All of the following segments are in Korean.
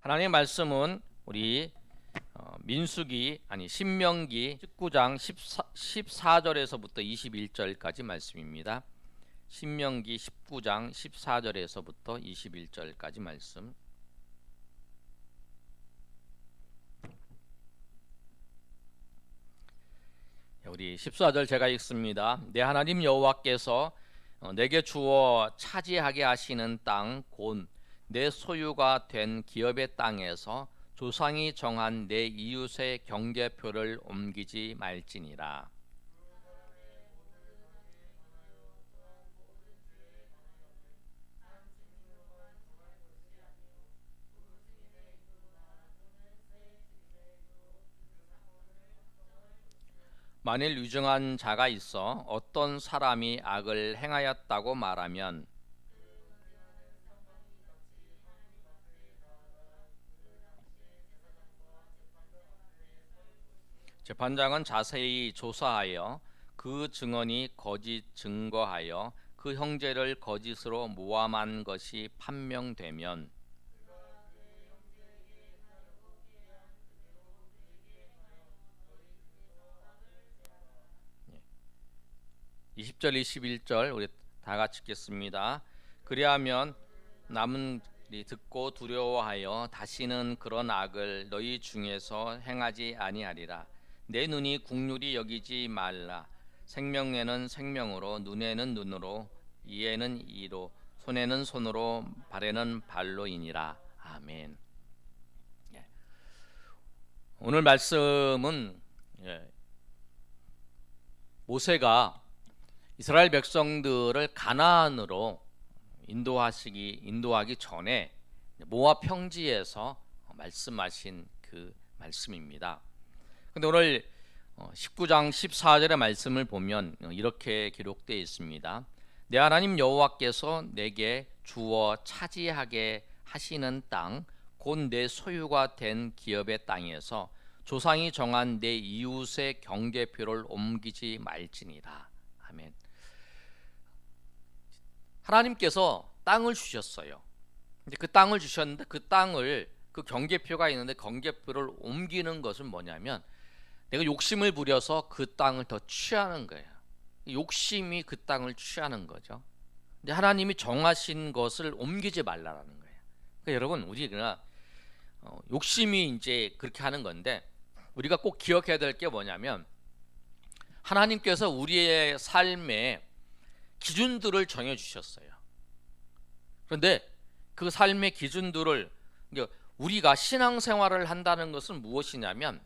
하나님의 말씀은 우리 어, 민수기 아니 신명기 19장 14, 14 절에서부터 21절까지 말씀입니다. 신명기 19장 14절에서부터 21절까지 말씀. 우리 14절 제가 읽습니다. 내 하나님 여호와께서 어, 내게 주어 차지하게 하시는 땅곧 내 소유가 된 기업의 땅에서 조상이 정한 내 이웃의 경계표를 옮기지 말지니라. 만일 유증한 자가 있어 어떤 사람이 악을 행하였다고 말하면 재판장은 자세히 조사하여 그 증언이 거짓 증거하여 그 형제를 거짓으로 모함한 것이 판명되면 20절 21절 우리 다 같이 읽겠습니다. 그리하면 남은 이 듣고 두려워하여 다시는 그런 악을 너희 중에서 행하지 아니하리라. 내 눈이 국률이 여기지 말라. 생명에는 생명으로 눈에는 눈으로 이에는 이로 손에는 손으로 발에는 발로이니라. 아멘. 예. 오늘 말씀은 예. 모세가 이스라엘 백성들을 가나안으로 인도하시기 인도하기 전에 모압 평지에서 말씀하신 그 말씀입니다. 근데 오늘 19장 14절의 말씀을 보면 이렇게 기록되어 있습니다. 내 하나님 여호와께서 내게 주어 차지하게 하시는 땅 곧 내 소유가 된 기업의 땅에서 조상이 정한 내 이웃의 경계표를 옮기지 말지니라. 아멘. 하나님께서 땅을 주셨어요. 이제 그 땅을 주셨는데 그 땅을 그 경계표가 있는데 경계표를 옮기는 것은 뭐냐면 내가 욕심을 부려서 그 땅을 더 취하는 거예요. 욕심이 그 땅을 취하는 거죠. 근데 하나님이 정하신 것을 옮기지 말라라는 거예요. 그러니까 여러분 우리가 어, 욕심이 이제 그렇게 하는 건데 우리가 꼭 기억해야 될 게 뭐냐면 하나님께서 우리의 삶에 기준들을 정해 주셨어요. 그런데 그 삶의 기준들을 우리가 신앙생활을 한다는 것은 무엇이냐면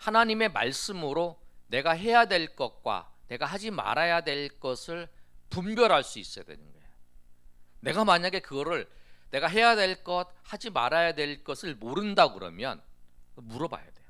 하나님의 말씀으로 내가 해야 될 것과 내가 하지 말아야 될 것을 분별할 수 있어야 되는 거예요. 내가 만약에 그거를 내가 해야 될 것, 하지 말아야 될 것을 모른다 그러면 물어봐야 돼요.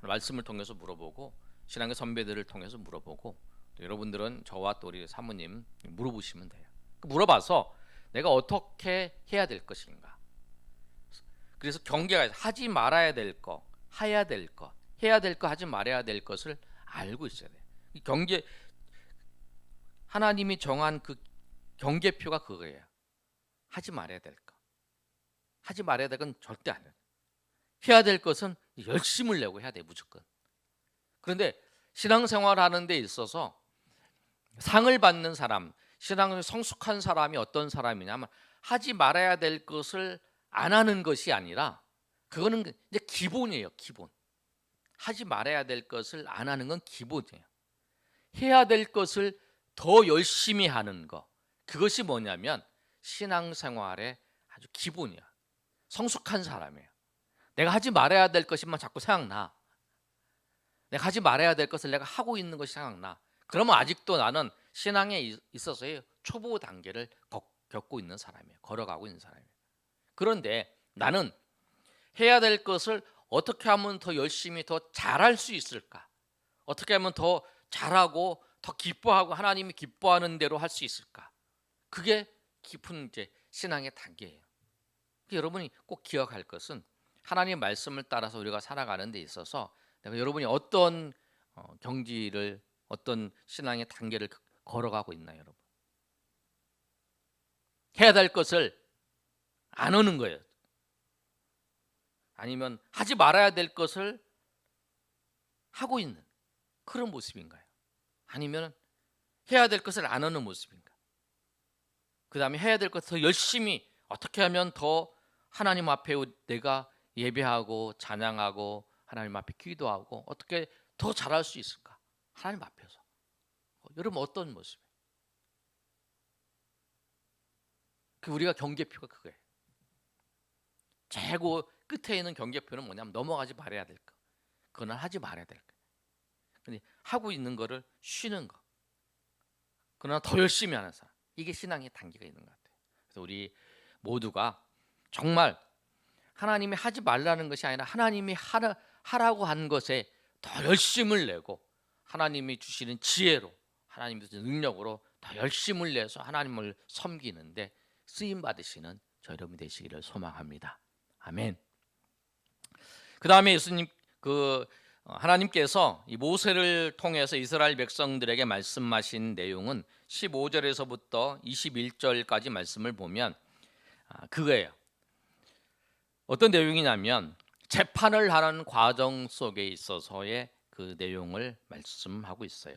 말씀을 통해서 물어보고 신앙의 선배들을 통해서 물어보고 여러분들은 저와 또 우리 사모님 물어보시면 돼요. 물어봐서 내가 어떻게 해야 될 것인가. 그래서 경계가 하지 말아야 될 것, 해야 될 것, 해야 될 것, 하지 말아야 될 것을 알고 있어야 돼. 경계 하나님이 정한 그 경계표가 그거예요. 하지 말아야 될 것, 하지 말아야 될 건 절대 안 해. 해야 될 것은 열심을 내고 해야 돼 무조건. 그런데 신앙생활 하는 데 있어서 상을 받는 사람, 신앙을 성숙한 사람이 어떤 사람이냐면 하지 말아야 될 것을 안 하는 것이 아니라 그거는 이제 기본이에요, 기본. 하지 말아야 될 것을 안 하는 건 기본이에요. 해야 될 것을 더 열심히 하는 거. 그것이 뭐냐면 신앙생활의 아주 기본이야. 성숙한 사람이에요. 내가 하지 말아야 될 것이만 자꾸 생각나. 내가 하지 말아야 될 것을 내가 하고 있는 것이 생각나. 그러면 아직도 나는 신앙에 있어서의 초보 단계를 겪고 있는 사람이에요. 걸어가고 있는 사람이에요. 그런데 나는 해야 될 것을 어떻게 하면 더 열심히 더 잘할 수 있을까? 어떻게 하면 더 잘하고 더 기뻐하고 하나님이 기뻐하는 대로 할 수 있을까? 그게 깊은 이제 신앙의 단계예요. 여러분이 꼭 기억할 것은 하나님 말씀을 따라서 우리가 살아가는 데 있어서 내가 여러분이 어떤 어, 경지를 어떤 신앙의 단계를 걸어가고 있나요, 여러분? 해야 될 것을 안 하는 거예요. 아니면 하지 말아야 될 것을 하고 있는 그런 모습인가요? 아니면 해야 될 것을 안 하는 모습인가? 그 다음에 해야 될 것을 더 열심히 어떻게 하면 더 하나님 앞에 내가 예배하고 찬양하고 하나님 앞에 기도하고 어떻게 더 잘할 수 있을까? 하나님 앞에서 어, 여러분 어떤 모습이에요? 그 우리가 경계표가 그거예요. 최고 끝에 있는 경계표는 뭐냐면 넘어가지 말아야 될 거. 그거는 하지 말아야 될 거. 근데 하고 있는 거를 쉬는 거. 그러나 더 열심히 하는 사람. 이게 신앙의 단계가 있는 것 같아요. 그래서 우리 모두가 정말 하나님이 하지 말라는 것이 아니라 하나님이 하라, 하라고 한 것에 더 열심을 내고 하나님이 주시는 지혜로 하나님이 주시는 능력으로 더 열심을 내서 하나님을 섬기는데 쓰임 받으시는 저 여러분 되시기를 소망합니다. 아멘. 그 다음에 예수님 그 어, 하나님께서 이 모세를 통해서 이스라엘 백성들에게 말씀하신 내용은 15절에서부터 21절까지 말씀을 보면 아, 그거예요. 어떤 내용이냐면 재판을 하는 과정 속에 있어서의 그 내용을 말씀하고 있어요.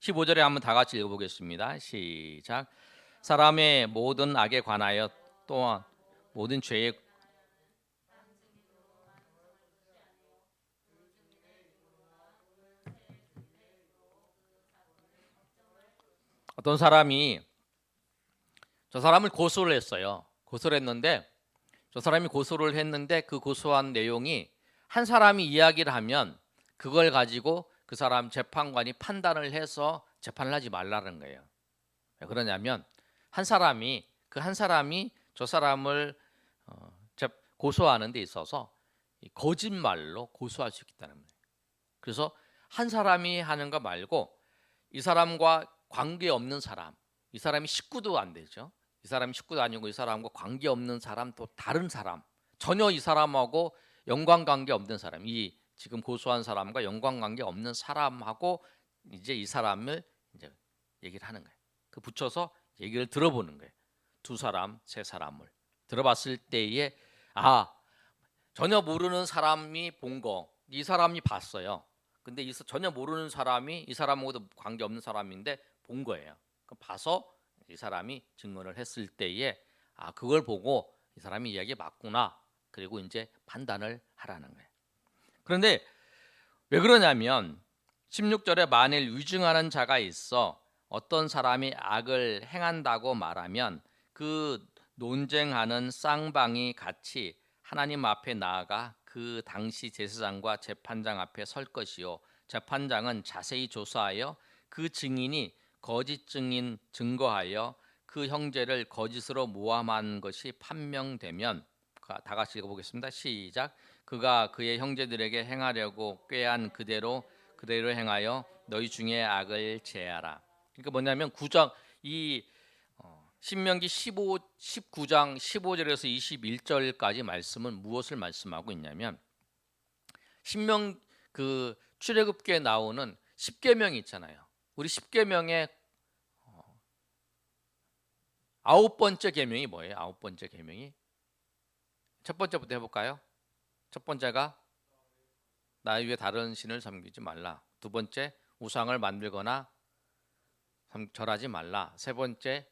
15절에 한번 다 같이 읽어보겠습니다. 시작. 사람의 모든 악에 관하여 또한 모든 죄에 어떤 사람이 저 사람을 고소를 했어요. 고소를 했는데 저 사람이 고소를 했는데 그 고소한 내용이 한 사람이 이야기를 하면 그걸 가지고 그 사람 재판관이 판단을 해서 재판을 하지 말라는 거예요. 왜 그러냐면 한 사람이 그 한 사람이 저 사람을 어, 재- 고소하는 데 있어서 이 거짓말로 고소할 수 있다는 거예요. 그래서 한 사람이 하는 거 말고 이 사람과 관계 없는 사람, 이 사람이 식구도 안 되죠. 이 사람이 식구도 아니고 이 사람과 관계 없는 사람 또 다른 사람, 전혀 이 사람하고 연관 관계 없는 사람, 이 지금 고소한 사람과 연관 관계 없는 사람하고 이제 이 사람을 이제 얘기를 하는 거예요. 그 붙여서 얘기를 들어보는 거예요. 두 사람, 세 사람을 들어봤을 때에 아 전혀 모르는 사람이 본 거, 이 사람이 봤어요. 근데 이 사- 전혀 모르는 사람이 이 사람하고도 관계 없는 사람인데 본 거예요. 그 봐서 이 사람이 증언을 했을 때에 아 그걸 보고 이 사람이 이야기 맞구나. 그리고 이제 판단을 하라는 거예요. 그런데 왜 그러냐면 16절에 만일 위증하는 자가 있어 어떤 사람이 악을 행한다고 말하면 그 논쟁하는 쌍방이 같이 하나님 앞에 나아가 그 당시 제사장과 재판장 앞에 설 것이요 재판장은 자세히 조사하여 그 증인이 거짓 증인 증거하여 그 형제를 거짓으로 모함한 것이 판명되면 가- 다 같이 읽어보겠습니다. 시작. 그가 그의 형제들에게 행하려고 꾀한 그대로 그대로 행하여 너희 중에 악을 제하라. 그러니까 뭐냐면 구장 이 어, 신명기 15 19장 15절에서 21절까지 말씀은 무엇을 말씀하고 있냐면 신명 그 출애굽기에 나오는 10계명이 있잖아요. 우리 10계명의 어, 아홉 번째 계명이 뭐예요? 아홉 번째 계명이 첫 번째부터 해볼까요? 첫 번째가 나 위에 다른 신을 섬기지 말라. 두 번째 우상을 만들거나 섬- 절하지 말라. 세 번째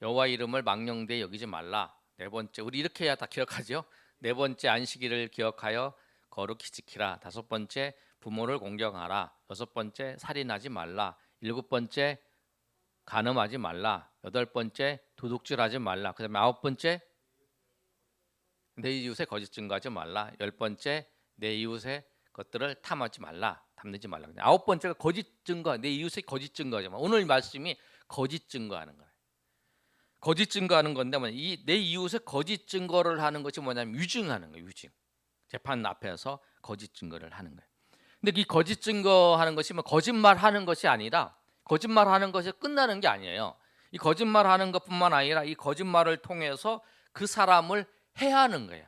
여호와 이름을 망령되이 여기지 말라. 네 번째 우리 이렇게 해야 다 기억하죠. 네 번째 안식일을 기억하여 거룩히 지키라. 다섯 번째 부모를 공경하라. 여섯 번째 살인하지 말라. 일곱 번째 간음하지 말라. 여덟 번째 도둑질하지 말라. 그다음에 아홉 번째 내 이웃의 거짓 증거하지 말라. 열 번째 내 이웃의 것들을 탐하지 말라. 탐내지 말라. 아홉 번째가 거짓 증거. 내 이웃의 거짓 증거하지 마. 오늘 말씀이 거짓 증거하는 거예요. 거짓 증거하는 건데 이내 이웃의 거짓 증거를 하는 것이 뭐냐면 유증하는 거예요. 유증. 재판 앞에서 거짓 증거를 하는 거예요. 근데 이 거짓 증거하는 것이 뭐 거짓말하는 것이 아니라 거짓말하는 것이 끝나는 게 아니에요. 이 거짓말하는 것뿐만 아니라 이 거짓말을 통해서 그 사람을 해하는 거예요.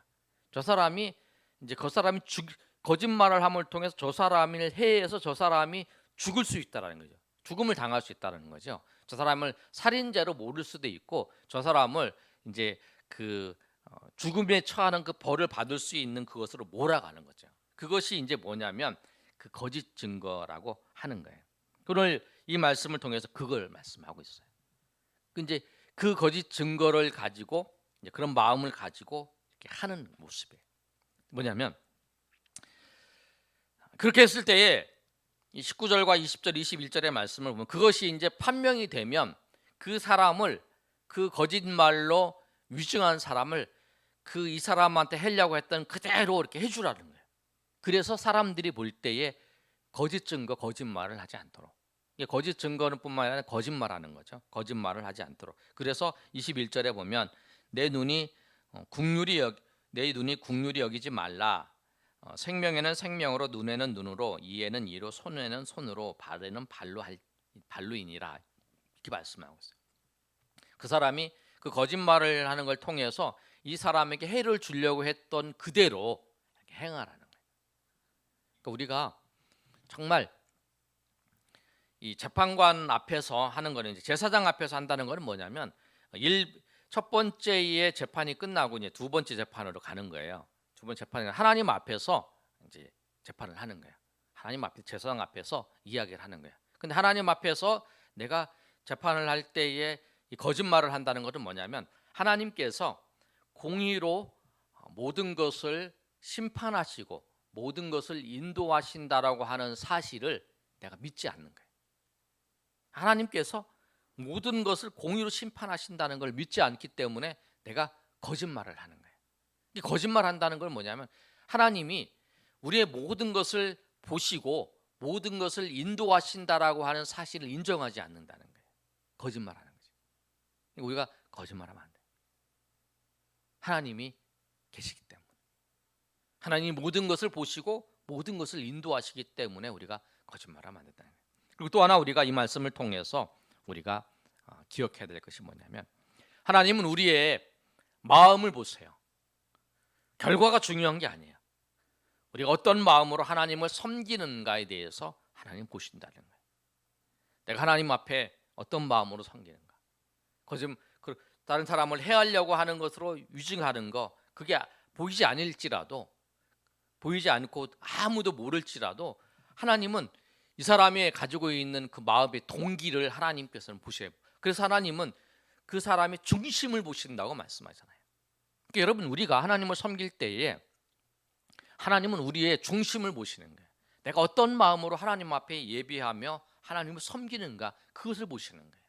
저 사람이 이제 그 사람이 죽, 거짓말을 함을 통해서 저 사람을 해해서 저 사람이 죽을 수 있다라는 거죠. 죽음을 당할 수 있다는 거죠. 저 사람을 살인죄로 모를 수도 있고 저 사람을 이제 그 어, 어, 죽음에 처하는 그 벌을 받을 수 있는 그것으로 몰아가는 거죠. 그것이 이제 뭐냐면 그 거짓 증거라고 하는 거예요. 오늘 이 말씀을 통해서 그걸 말씀하고 있어요. 그 이제 그 거짓 증거를 가지고 그런 마음을 가지고 하는 모습이에요. 뭐냐면 그렇게 했을 때에 이 19절과 20절, 21절의 말씀을 보면 그것이 이제 판명이 되면 그 사람을 그 거짓말로 위증한 사람을 그 이 사람한테 하려고 했던 그대로 이렇게 해주라는 거예요. 그래서 사람들이 볼 때에 거짓 증거, 거짓말을 하지 않도록. 이게 거짓 증거는 뿐만 아니라 거짓말하는 거죠. 거짓말을 하지 않도록. 그래서 21절에 보면 내 눈이 어, 국률이 여, 내 눈이 국률이 여기지 말라. 어, 생명에는 생명으로 눈에는 눈으로 이에는 이로 손에는 손으로 발에는 발로 할 발로이니라 이렇게 말씀하고 있어요. 그 사람이 그 거짓말을 하는 걸 통해서 이 사람에게 해를 주려고 했던 그대로 행하라는 거예요. 그러니까 우리가 정말 이 재판관 앞에서 하는 거는 이제 제사장 앞에서 한다는 거는 뭐냐면 일, 첫 번째의 재판이 끝나고 이제 두 번째 재판으로 가는 거예요. 두 번째 재판은 하나님 앞에서 이제 재판을 하는 거예요. 하나님 앞에 제사장 앞에서 이야기를 하는 거예요. 근데 하나님 앞에서 내가 재판을 할 때에 이 거짓말을 한다는 것은 뭐냐면 하나님께서 공의로 모든 것을 심판하시고 모든 것을 인도하신다라고 하는 사실을 내가 믿지 않는 거예요. 하나님께서 모든 것을 공의로 심판하신다는 걸 믿지 않기 때문에 내가 거짓말을 하는 거예요. 이 거짓말 한다는 걸 뭐냐면 하나님이 우리의 모든 것을 보시고 모든 것을 인도하신다라고 하는 사실을 인정하지 않는다는 거예요. 거짓말하는 거죠. 우리가 거짓말하면 안 돼. 하나님이 계시기 때문에 하나님이 모든 것을 보시고 모든 것을 인도하시기 때문에 우리가 거짓말하면 안 된다는 거예요. 그리고 또 하나 우리가 이 말씀을 통해서 우리가 어, 기억해야 될 것이 뭐냐면 하나님은 우리의 마음을 보세요. 결과가 중요한 게 아니에요. 우리가 어떤 마음으로 하나님을 섬기는가에 대해서 하나님 보신다는 거예요. 내가 하나님 앞에 어떤 마음으로 섬기는가. 거짓 그 다른 사람을 해하려고 하는 것으로 위증하는 거 그게 보이지 않을지라도 보이지 않고 아무도 모를지라도 하나님은 이 사람이 가지고 있는 그 마음의 동기를 하나님께서는 보셔요. 그래서 하나님은 그 사람의 중심을 보신다고 말씀하잖아요. 그러니까 여러분 우리가 하나님을 섬길 때에 하나님은 우리의 중심을 보시는 거예요. 내가 어떤 마음으로 하나님 앞에 예비하며 하나님을 섬기는가 그것을 보시는 거예요.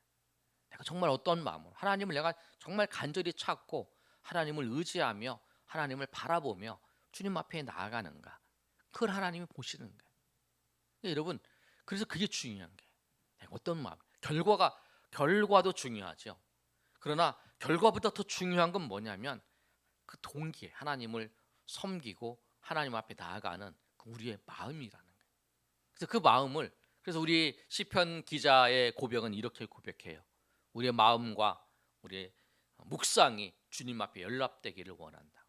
내가 정말 어떤 마음으로 하나님을 내가 정말 간절히 찾고 하나님을 의지하며 하나님을 바라보며 주님 앞에 나아가는가 그걸 하나님이 보시는 거예요. 그러니까 여러분 그래서 그게 중요한 게 내가 어떤 마음 결과가 결과도 중요하죠. 그러나 결과보다 더 중요한 건 뭐냐면 그 동기에 하나님을 섬기고 하나님 앞에 나아가는 그 우리의 마음이라는 거예요. 그래서 그 마음을 그래서 우리 시편 기자의 고백은 이렇게 고백해요. 우리의 마음과 우리의 묵상이 주님 앞에 연락되기를 원한다.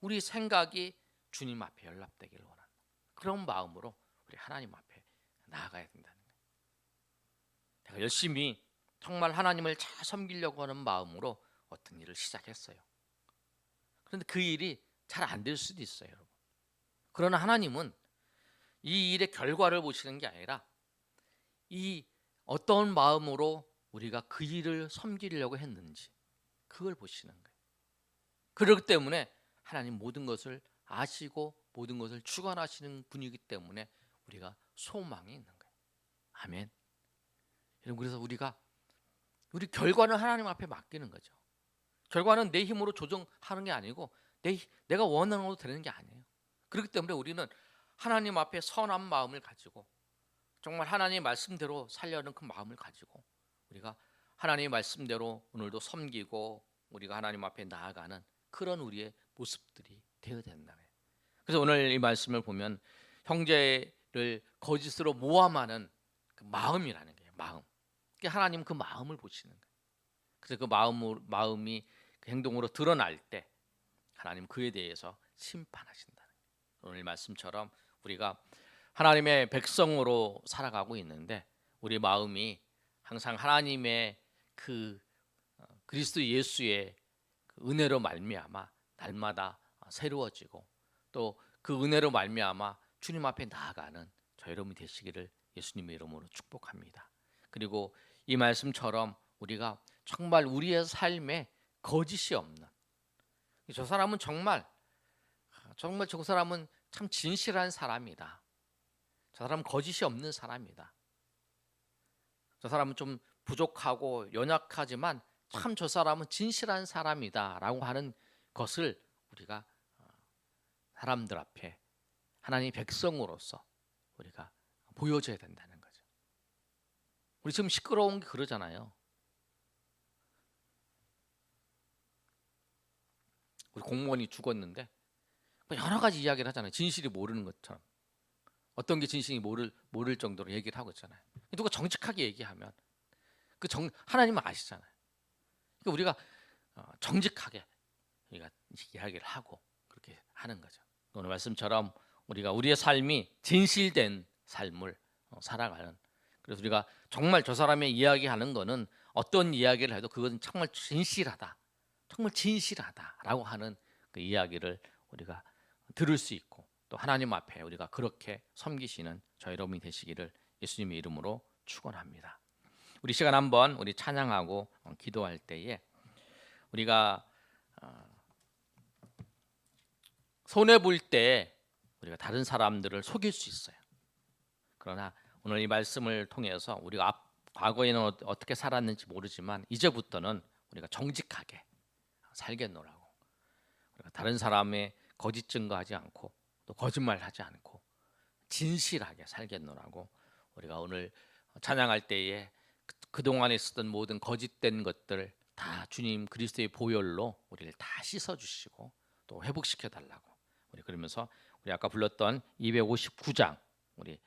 우리 생각이 주님 앞에 연락되기를 원한다. 그런 마음으로 우리 하나님 앞에 나아가야 된다는 거예요. 내가 열심히 정말 하나님을 잘 섬기려고 하는 마음으로 어떤 일을 시작했어요. 그런데 그 일이 잘 안 될 수도 있어요, 여러분. 그러나 하나님은 이 일의 결과를 보시는 게 아니라 이 어떤 마음으로 우리가 그 일을 섬기려고 했는지 그걸 보시는 거예요. 그렇기 때문에 하나님 모든 것을 아시고 모든 것을 주관하시는 분이기 때문에 우리가 소망이 있는 거예요. 아멘. 여러분 그래서 우리가 우리 결과는 하나님 앞에 맡기는 거죠. 결과는 내 힘으로 조정하는 게 아니고 내, 내가 원하는 것도 되는 게 아니에요. 그렇기 때문에 우리는 하나님 앞에 선한 마음을 가지고 정말 하나님의 말씀대로 살려는 그 마음을 가지고 우리가 하나님의 말씀대로 오늘도 섬기고 우리가 하나님 앞에 나아가는 그런 우리의 모습들이 되어야 된다. 그래서 오늘 이 말씀을 보면 형제 를 거짓으로 모함하는 그 마음이라는 거예요. 마음. 하나님 그 마음을 보시는 거예요. 그래서 그 마음 마음이 그 행동으로 드러날 때 하나님 그에 대해서 심판하신다는 거예요. 오늘 말씀처럼 우리가 하나님의 백성으로 살아가고 있는데 우리 마음이 항상 하나님의 그 어, 그리스도 예수의 그 은혜로 말미암아 날마다 새로워지고 또 그 은혜로 말미암아 주님 앞에 나아가는 저 여러분이 되시기를 예수님의 이름으로 축복합니다. 그리고 이 말씀처럼 우리가 정말 우리의 삶에 거짓이 없는 저 사람은 정말 정말 저 사람은 참 진실한 사람이다. 저 사람은 거짓이 없는 사람이다. 저 사람은 좀 부족하고 연약하지만 참 저 사람은 진실한 사람이다라고 하는 것을 우리가 어, 사람들 앞에 하나님 백성으로서 우리가 보여줘야 된다는 거죠. 우리 지금 시끄러운 게 그러잖아요. 우리 공무원이 죽었는데 뭐 여러 가지 이야기를 하잖아요. 진실이 모르는 것처럼 어떤 게 진실이 모를 모를 정도로 얘기를 하고 있잖아요. 누가 정직하게 얘기하면 그 정 하나님은 아시잖아요. 그러니까 우리가 어, 정직하게 우리가 이야기를 하고 그렇게 하는 거죠. 오늘 말씀처럼 우리가 우리의 삶이 진실된 삶을 어, 살아가는 그래서 우리가 정말 저 사람의 이야기하는 거는 어떤 이야기를 해도 그것은 정말 진실하다. 정말 진실하다라고 하는 그 이야기를 우리가 들을 수 있고 또 하나님 앞에 우리가 그렇게 섬기시는 저 여러분이 되시기를 예수님의 이름으로 축원합니다. 우리 시간 한번 우리 찬양하고 어, 기도할 때에 우리가 어, 손해 볼 때 우리가 다른 사람들을 속일 수 있어요. 그러나 오늘 이 말씀을 통해서 우리가 앞, 과거에는 어- 어떻게 살았는지 모르지만 이제부터는 우리가 정직하게 살겠노라고. 우리가 다른 사람의 거짓 증거하지 않고 또 거짓말하지 않고 진실하게 살겠노라고 우리가 오늘 찬양할 때에 그- 그동안에 쓰던 모든 거짓된 것들 다 주님 그리스도의 보혈로 우리를 다 씻어 주시고 또 회복시켜 달라고 우리 그러면서 우리 아까 불렀던 259장 우리